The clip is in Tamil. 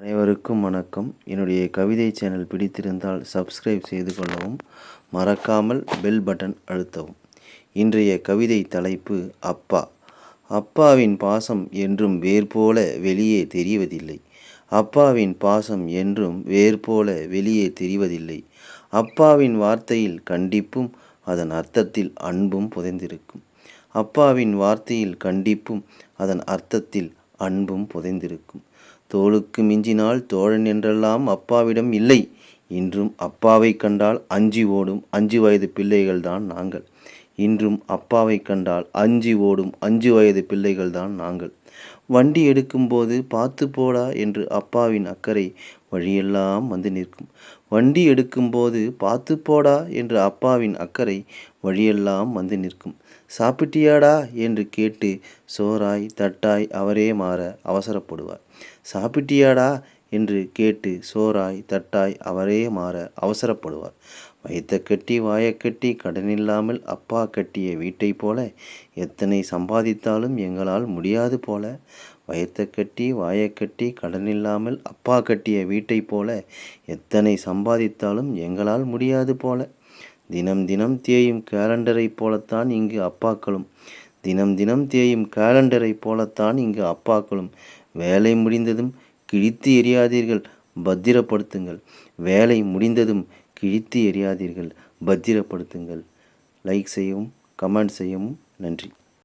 அனைவருக்கும் வணக்கம். என்னுடைய கவிதை சேனல் பிடித்திருந்தால் சப்ஸ்கிரைப் செய்து கொள்ளவும் மறக்காமல் பெல் பட்டன் அழுத்தவும். இன்றைய கவிதை தலைப்பு அப்பா. அப்பாவின் பாசம் என்றும் வேர்போல வெளியே தெரிவதில்லை. அப்பாவின் பாசம் என்றும் வேர்போல வெளியே தெரிவதில்லை. அப்பாவின் வார்த்தையில் கண்டிப்பும் அதன் அர்த்தத்தில் அன்பும் புதைந்திருக்கும். அப்பாவின் வார்த்தையில் கண்டிப்பும் அதன் அர்த்தத்தில் அன்பும் புதைந்திருக்கும். தோளுக்கு மிஞ்சினால் தோழன் என்றெல்லாம் அப்பாவிடம் இல்லை. இன்றும் அப்பாவை கண்டால் அஞ்சி ஓடும் அஞ்சு வயது பிள்ளைகள்தான் நாங்கள். இன்றும் அப்பாவை கண்டால் அஞ்சி ஓடும் அஞ்சு வயது பிள்ளைகள்தான் நாங்கள். வண்டி எடுக்கும்போது பார்த்து போடா என்று அப்பாவின் அக்கறை வழியெல்லாம் வந்து நிற்கும். வண்டி எடுக்கும்போது பார்த்து போடா என்று அப்பாவின் அக்கறை வழியெல்லாம் வந்து நிற்கும். சாப்பிட்டியாடா என்று கேட்டு சோறாய் தட்டாய் அவரே மாற அவசரப்படுவார். சாப்பிட்டியாடா என்று கேட்டு சோறாய் தட்டாய் அவரே மாற அவசரப்படுவார். வைத்த கட்டி வாயக்கட்டி கடனில்லாமல் அப்பா கட்டிய வீட்டைப் போல எத்தனை சம்பாதித்தாலும் எங்களால் முடியாது போல. வயத்தை கட்டி வாயக்கட்டி கடனில்லாமல் அப்பா கட்டிய வீட்டைப் போல எத்தனை சம்பாதித்தாலும் எங்களால் முடியாது போல. தினம் தினம் தேயும் கேலண்டரைப் போலத்தான் இங்கு அப்பாக்களும். தினம் தினம் தேயும் கேலண்டரைப் போலத்தான் இங்கு அப்பாக்களும். வேலை முடிந்ததும் கிழித்து எறியாதீர்கள். பத்திரப்படுத்துங்கள். வேலை முடிந்ததும் கிழித்து எறியாதீர்கள். பத்திரப்படுத்துங்கள். லைக் செய்யவும் கமெண்ட் செய்யவும் நன்றி.